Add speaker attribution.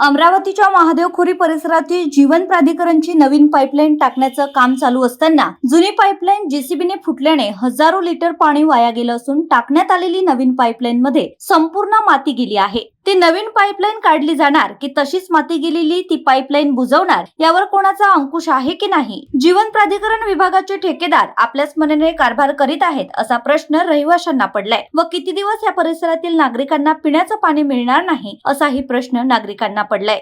Speaker 1: अमरावतीच्या महादेवखोरी परिसरातील जीवन प्राधिकरणची नवीन पाईपलाईन टाकण्याचं काम चालू असताना जुनी पाईपलाईन जेसीबीने फुटल्याने हजारो लिटर पाणी वाया गेलं असून टाकण्यात आलेली नवीन पाईपलाईन मध्ये संपूर्ण माती गेली आहे. ती नवीन पाईपलाईन काढली जाणार की तशीच माती गेलेली ती पाईपलाईन बुजवणार यावर कोणाचा अंकुश आहे की नाही? जीवन प्राधिकरण विभागाचे ठेकेदार आपल्याच मनाने कारभार करीत आहेत असा प्रश्न रहिवाशांना पडलाय. व किती दिवस या परिसरातील नागरिकांना पिण्याचं पाणी मिळणार नाही असाही प्रश्न नागरिकांना पडलाय.